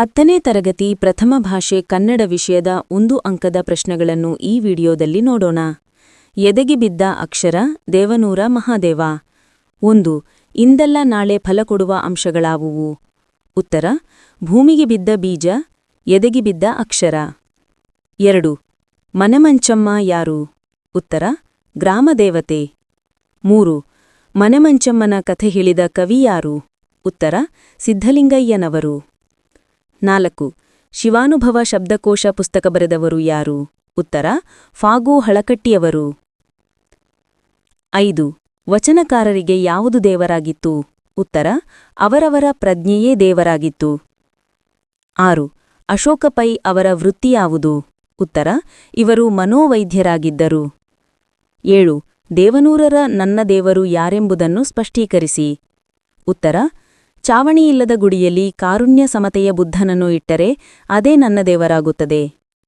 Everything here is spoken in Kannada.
ಹತ್ತನೇ ತರಗತಿ ಪ್ರಥಮ ಭಾಷೆ ಕನ್ನಡ ವಿಷಯದ ಒಂದು ಅಂಕದ ಪ್ರಶ್ನೆಗಳನ್ನು ಈ ವಿಡಿಯೋದಲ್ಲಿ ನೋಡೋಣ. ಎದೆಗೆ ಬಿದ್ದ ಅಕ್ಷರ ದೇವನೂರ ಮಹಾದೇವ. ಒಂದು, ಇಂದಲ್ಲ ನಾಳೆ ಫಲ ಕೊಡುವ ಅಂಶಗಳಾವುವು? ಉತ್ತರ, ಭೂಮಿಗೆ ಬಿದ್ದ ಬೀಜ, ಎದೆಗೆ ಬಿದ್ದ ಅಕ್ಷರ. ಎರಡು, ಮನಮಂಚಮ್ಮ ಯಾರು? ಉತ್ತರ ಗ್ರಾಮದೇವತೆ ಮೂರು, ಮನಮಂಚಮ್ಮನ ಕಥೆ ಹೇಳಿದ ಕವಿ ಯಾರು? ಉತ್ತರ, ಸಿದ್ಧಲಿಂಗಯ್ಯನವರು. ನಾಲ್ಕು. ಶಿವಾನುಭವ ಶಬ್ದಕೋಶ ಪುಸ್ತಕ ಬರೆದವರು ಯಾರು? ಉತ್ತರ, ಫಾಗು ಹಳಕಟ್ಟಿಯವರು. ಐದು. ವಚನಕಾರರಿಗೆ ಯಾವುದು ದೇವರಾಗಿತ್ತು? ಉತ್ತರ, ಅವರವರ ಪ್ರಜ್ಞೆಯೇ ದೇವರಾಗಿತ್ತು. ಆರು. ಅಶೋಕ ಪೈ ಅವರ ವೃತ್ತಿ ಯಾವುದು? ಉತ್ತರ, ಇವರು ಮನೋವೈದ್ಯರಾಗಿದ್ದರು. ಏಳು. ದೇವನೂರರ ನನ್ನ ದೇವರು ಯಾರೆಂಬುದನ್ನು ಸ್ಪಷ್ಟೀಕರಿಸಿ. ಉತ್ತರ ಚಾವಣಿಯಿಲ್ಲದ ಗುಡಿಯಲ್ಲಿ ಕಾರುಣ್ಯ ಸಮತೆಯ ಬುದ್ಧನನ್ನು ಇಟ್ಟರೆ ಅದೇ ನನ್ನ ದೇವರಾಗುತ್ತದೆ.